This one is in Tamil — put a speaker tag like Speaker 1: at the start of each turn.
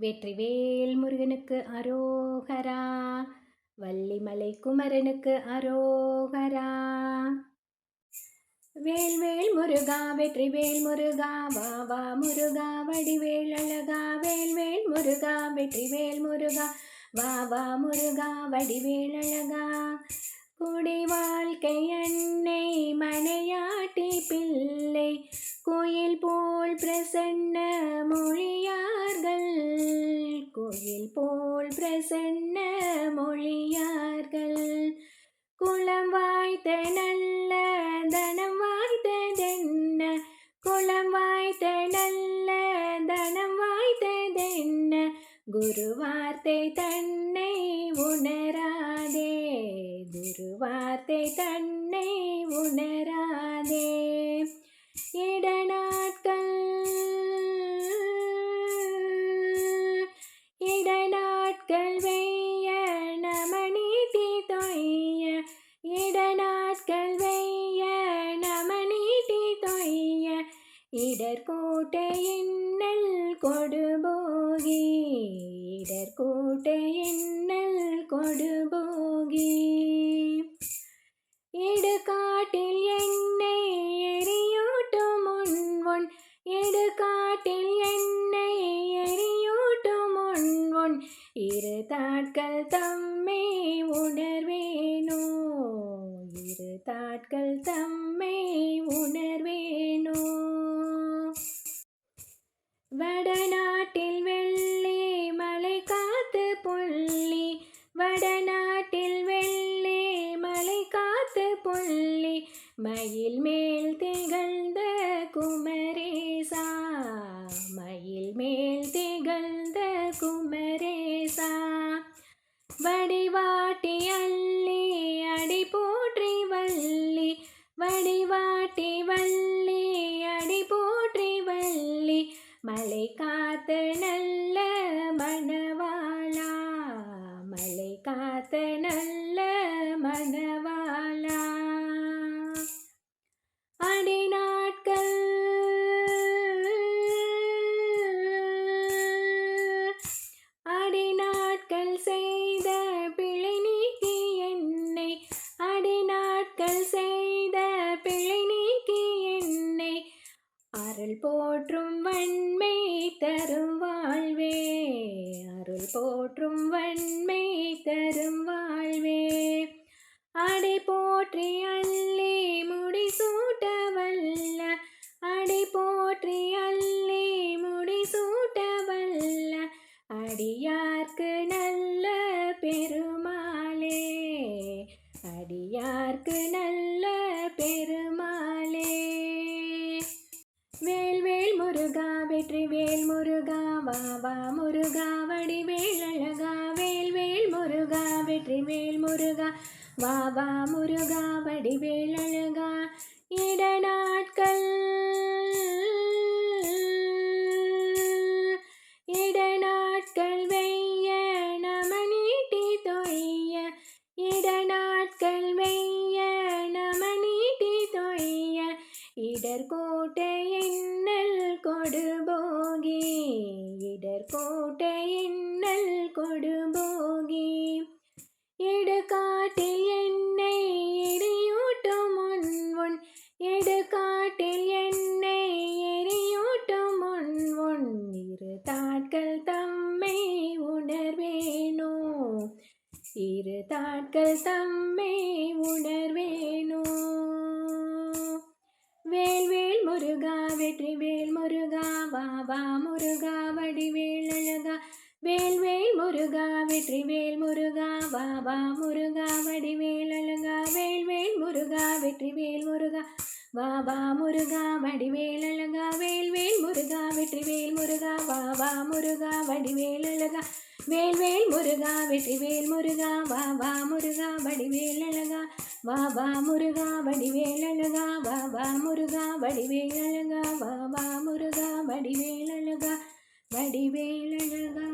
Speaker 1: வெற்றிவேல் முருகனுக்கு அரோகரா வள்ளிமலை குமரனுக்கு அரோகரா. வேல்வேல் முருகா வெற்றிவேல் முருகா வா வா முருகா வடிவேல் அழகா. வேல்வேல் முருகா வெற்றிவேல் முருகா வா வா முருகா வடிவேல் அழகா. குடி வாழ்க்கை அன்னை மனையாட்டி பிள்ளை கோயில் போல் பிரசன்ன மொழியா கோயில் போல் பிரசன்ன மொழியார்கள். குளம் வாய்த்த நல்ல தனம் வாய்த்ததென்ன குளம் வாய்த்த நல்ல தனம் வாய்த்ததென்ன குரு வார்த்தை தன்னை உணராதே. குரு வார்த்தை தன்னை உணரா இடர்கோட்டை இன்னல் கொடுபோகி இடர்கோட்டை இன்னல் கொடுபோகி. இடுகாட்டில் என்னை எரியூட்டும் உன் இடுகாட்டில் என்னை எரியூட்டும் உன் உன் இரு தாட்கள் தம்மை உணர்வேனோ இரு தாட்கள் தம்மை உணர்வேனோ. மயில் மேல் திகழ்ந்த குமரேசா மயில் மேல் திகழ்ந்த குமரேசா வடிவாட்டி அள்ளி அடி போற்றி வள்ளி வடிவாட்டி வள்ளி அடி போற்றி வள்ளி மலை போற்றும் வன்மை தரும் வாழ்வே. அருள் போற்றும் வன்மை தரும் வாழ்வே. அடை போற்றி அள்ளி முடி சூட்ட வல்ல அடை போற்றி அள்ளி முடி சூட்ட வல்ல அடியார்க்கு நல்ல பெருமாளே. அடியார்க்கு நல்ல வா முருகா வடிவேல் அழகா வேல் வேல் முருகா வெற்றி வேல் முருகா. வா வா முருகா வடிவேல் அழகா இட நாட்கள் இட நாட்கள் வெய்ய நம நீட்டி தொய்ய. இட நாட்கள் வெய்ய நம நீட்டி தொய்ய. இடர்கோட்டை இன்னல் கொடு இடர்கோட்டை இன்னல் கொடுபோகி எடுக்காட்டில் என்னை எரியூட்டும் உன் எடுக்காட்டில் என்னை எரியூட்டும் உன் உன். இரு தாட்கள் தம்மை உணர்வேனோ? இரு தாட்கள் தம்மை உணர்வேனோ? வேல் வேல் முருகா வெற்றி வேல் முருகா வா வா முருகா. வெற்றிவேல் முருகா பாபா முருகா வடிவேல் அழகா வேல் வேல் முருகா வெற்றிவேல் முருகா பாபா முருகா வடிவேல் அழகா வேல் வேல் முருகா வெற்றிவேல் முருகா பாபா முருகா வடிவேல் அழகா வேல் வேல் முருகா வெற்றிவேல் முருகா பாபா முருகா வடிவேல் அழகா பாபா முருகா வடிவேல் அழகா பாபா முருகா வடிவேல் அழகா பாபா முருகா வடிவேல் அழகா வடிவேல் அழகா.